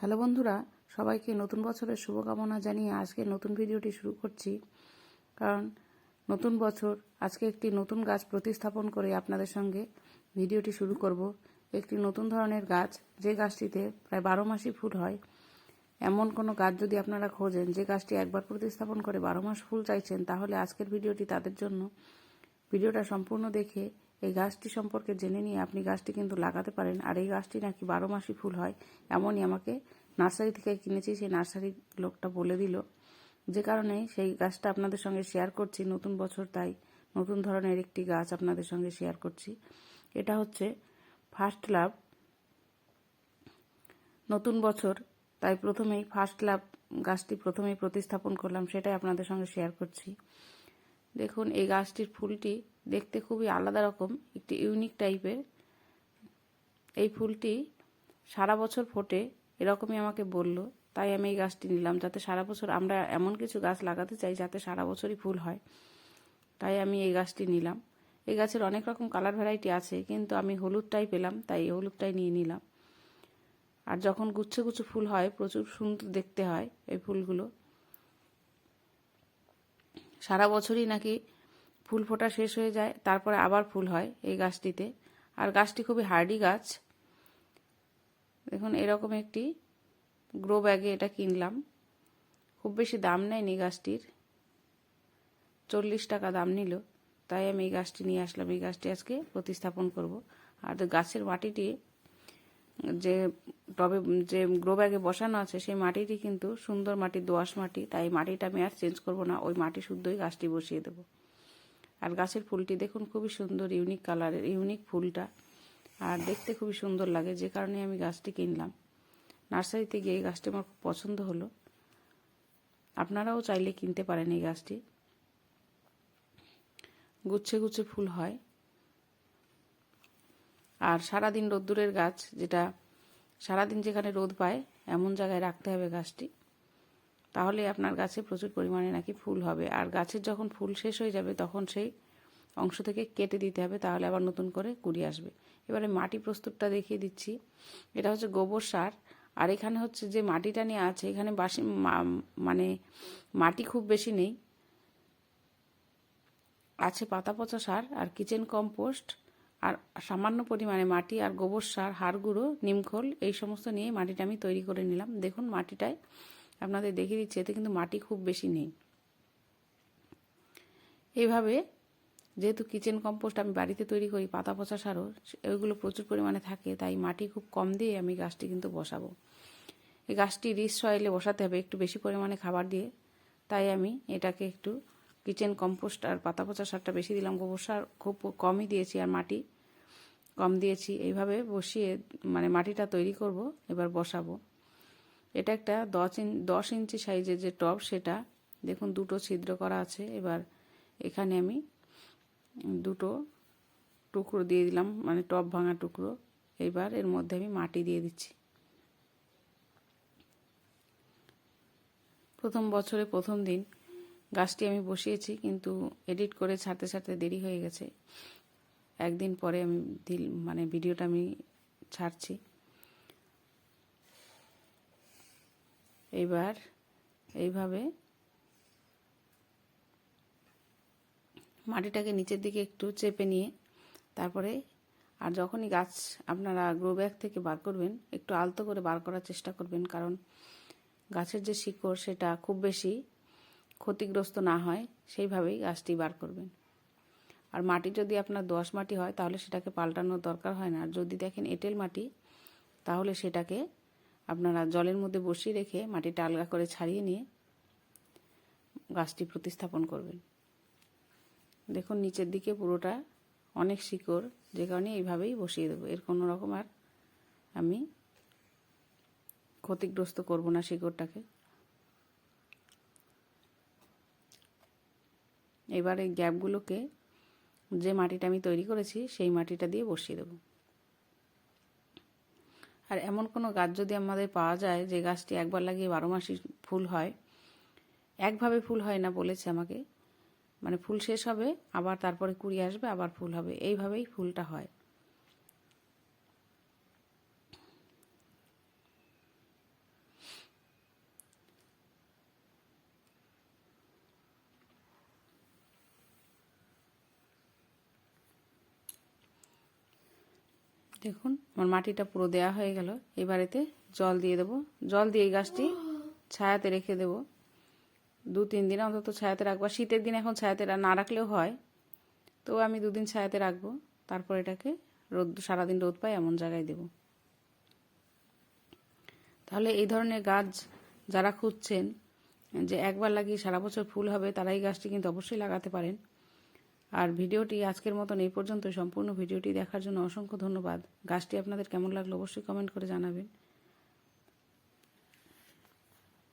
Hello বন্ধুরা, সবাইকে নতুন বছরের শুভকামনা জানিয়ে আজকে নতুন ভিডিওটি শুরু করছি। কারণ নতুন বছর, আজকে একটি নতুন গাছ প্রতিস্থাপন করে আপনাদের সঙ্গে ভিডিওটি শুরু করব। একটি নতুন ধরনের গাছ, যে গাছটিতে প্রায় বারো মাসই ফুল হয়। এমন কোনো গাছ যদি আপনারা খোঁজেন, যে গাছটি একবার প্রতিস্থাপন করে বারো মাস ফুল চাইছেন, তাহলে আজকের ভিডিওটি তাদের জন্য। ভিডিওটা সম্পূর্ণ দেখে এই গাছটি সম্পর্কে জেনে নিয়ে আপনি গাছটি কিন্তু লাগাতে পারেন। আর এই গাছটি নাকি বারো মাসই ফুল হয়, এমনই আমাকে নার্সারি থেকে কিনেছি, সেই নার্সারি লোকটা বলে দিল। যে কারণে সেই গাছটা আপনাদের সঙ্গে শেয়ার করছি, নতুন বছর তাই নতুন ধরনের একটি গাছ আপনাদের সঙ্গে শেয়ার করছি। এটা হচ্ছে ফার্স্ট লাভ নতুন বছর, তাই প্রথমেই ফার্স্ট লাভ গাছটি প্রথমেই প্রতিস্থাপন করলাম, সেটাই আপনাদের সঙ্গে শেয়ার করছি। দেখুন, এই গাছটির ফুলটি দেখতে খুবই আলাদা রকম, একটি ইউনিক টাইপের এই ফুলটি সারা বছর ফোটে, এরকমই আমাকে বলল, তাই আমি এই গাছটি নিলাম, যাতে সারা বছর আমরা এমন কিছু গাছ লাগাতে চাই, যাতে সারা বছরই ফুল হয়। তাই আমি এই গাছটি নিলাম। এই গাছের অনেক রকম কালার ভ্যারাইটি আছে, কিন্তু আমি হলুদটাই পেলাম, তাই এই হলুদটাই নিয়ে নিলাম। আর যখন গুচ্ছে গুচ্ছে ফুল হয়, প্রচুর সুন্দর দেখতে হয় এই ফুলগুলো। সারা বছরই নাকি ফুল ফোটা শেষ হয়ে যায়, তারপরে আবার ফুল হয় এই গাছটিতে। আর গাছটি খুবই হার্ডি গাছ। দেখুন, এরকম একটি গ্রো ব্যাগে এটা কিনলাম। খুব বেশি দাম নেয়নি গাছটির। চল্লিশ টাকা দাম নিল। তাই আমি এই গাছটি নিয়ে আসলাম। এই গাছটি আজকে প্রতিস্থাপন করব। আর গাছের মাটিটি যে টবে, যে গ্রো ব্যাগে বসানো আছে, সেই মাটিটি কিন্তু সুন্দর মাটি, দোআঁশ মাটি, তাই মাটিটা আমি আর চেঞ্জ করব না, ওই মাটি শুদ্ধই গাছটি বসিয়ে দেব। আর গাছের ফুলটি দেখুন, খুবই সুন্দর ইউনিক কালারের ইউনিক ফুলটা। আর দেখতে খুবই সুন্দর লাগে, যে কারণে আমি গাছটি কিনলাম। নার্সারিতে গিয়ে এই গাছটি আমার খুব পছন্দ হলো। আপনারাও চাইলে কিনতে পারেন এই গাছটি। গুচ্ছে গুচ্ছে ফুল হয়। আর সারাদিন রোদ্দুরের গাছ, যেটা সারাদিন যেখানে রোদ পায়, এমন জায়গায় রাখতে হবে গাছটি। তাহলে আপনার গাছে প্রচুর পরিমাণে নাকি ফুল হবে। আর গাছের যখন ফুল শেষ হয়ে যাবে, তখন সেই অংশ থেকে কেটে দিতে হবে, তাহলে আবার নতুন করে কুড়ি আসবে। এবারে মাটি প্রস্তুতটা দেখিয়ে দিচ্ছি। এটা হচ্ছে গোবর সার। আর এখানে হচ্ছে যে মাটিটা নিয়ে আছে, এখানে বাসি মানে মাটি খুব বেশি নেই। আছে পাতা পচা সার আর কিচেন কম্পোস্ট। আর সামান্য পরিমাণে মাটি আর গোবর সার, হাড় গুঁড়ো নিমখোল এই সমস্ত নিয়ে মাটিটা আমি তৈরি করে নিলাম। দেখুন, মাটিটায় আপনাদের দেখিয়ে দিচ্ছি, এতে কিন্তু মাটি খুব বেশি নেই। এইভাবে যেহেতু কিচেন কম্পোস্ট আমি বাড়িতে তৈরি করি, পাতা পচা সারও, ওইগুলো প্রচুর পরিমাণে থাকে, তাই মাটি খুব কম দিয়ে আমি গাছটি কিন্তু বসাবো। এই গাছটি রিস সয়েলে বসাতে হবে, একটু বেশি পরিমাণে খাবার দিয়ে। তাই আমি এটাকে একটু কিচেন কম্পোস্ট আর পাতা পচা সারটা বেশি দিলাম। গোবর সার খুব কমই দিয়েছি আর মাটি কম দিয়েছি। এইভাবে বসিয়ে মানে মাটিটা তৈরি করব, এবার বসাবো। এটা একটা দশ ইঞ্চ দশ ইঞ্চি সাইজের যে টব সেটা, দেখুন দুটো ছিদ্র করা আছে। এবার এখানে আমি দুটো টুকরো দিয়ে দিলাম মানে টব ভাঙা টুকরো। এবার এর মধ্যে আমি মাটি দিয়ে দিচ্ছি। প্রথম বছরে প্রথম দিন গাছটি আমি বসিয়েছি, কিন্তু এডিট করে ছাড়তে ছাড়তে দেরি হয়ে গেছে। একদিন পরে আমি দিল মানে ভিডিওটা আমি ছাড়ছি। এবার এইভাবে মাটিটাকে নিচের দিকে একটু চেপে নিয়ে, তারপরে আর যখনই গাছ আপনারা গ্রো ব্যাগ থেকে বার করবেন, একটু আলতো করে বার করার চেষ্টা করবেন, কারণ গাছের যে শিকড় সেটা খুব বেশি ক্ষতিগ্রস্ত না হয়, সেইভাবেই গাছটি বার করবেন। আর মাটি যদি আপনার দোয়াশ মাটি হয়, তাহলে সেটাকে পাল্টানোর দরকার হয় না। আর যদি দেখেন এঁটেল মাটি, তাহলে সেটাকে আপনারা জলের মধ্যে বসিয়ে রেখে মাটিটা আলগা করে ছাড়িয়ে নিয়ে গাছটি প্রতিস্থাপন করবেন। দেখুন, নিচের দিকে পুরোটা অনেক শিকড়, যে কারণে এইভাবেই বসিয়ে দেবো। এর কোনো রকম আর আমি ক্ষতিগ্রস্ত করব না শিকড়টাকে। এবার এই গ্যাপগুলোকে যে মাটিটা আমি তৈরি করেছি, সেই মাটিটা দিয়ে বসিয়ে দেব। আর এমন কোনো গাছ যদি আমাদের পাওয়া যায়, যে গাছটি একবার লাগিয়ে বারো মাসই ফুল হয়, একভাবে ফুল হয় না বলেছে আমাকে মানে ফুল শেষ হবে, আবার তারপরে কুড়ি আসবে, আবার ফুল হবে, এইভাবেই ফুলটা হয়। দেখুন, আমার মাটিটা পুরো দেয়া হয়ে গেল। এবারেতে জল দিয়ে দেবো। জল দিয়ে এই গাছটি ছায়াতে রেখে দেব। দু, তিন দিন অন্তত ছায়াতে রাখব। শীতের দিন এখন ছায়াতে না রাখলেও হয়। তো আমি দুদিন ছায়াতে রাখব। তারপর এটাকে রোদ সারাদিন রোদ পায় এমন জায়গায় দেব। তাহলে এই ধরনের গাছ যারা খুঁজছেন, যে একবার লাগিয়ে সারা বছর ফুল হবে, তারা এই গাছটি কিন্তু অবশ্যই লাগাতে পারেন। আর ভিডিওটি আজকের মতন এই পর্যন্ত সম্পূর্ণ ভিডিওটি দেখার জন্য অসংখ্য ধন্যবাদ। গাছটি আপনাদের কেমন লাগল অবশ্যই কমেন্ট করে জানাবেন।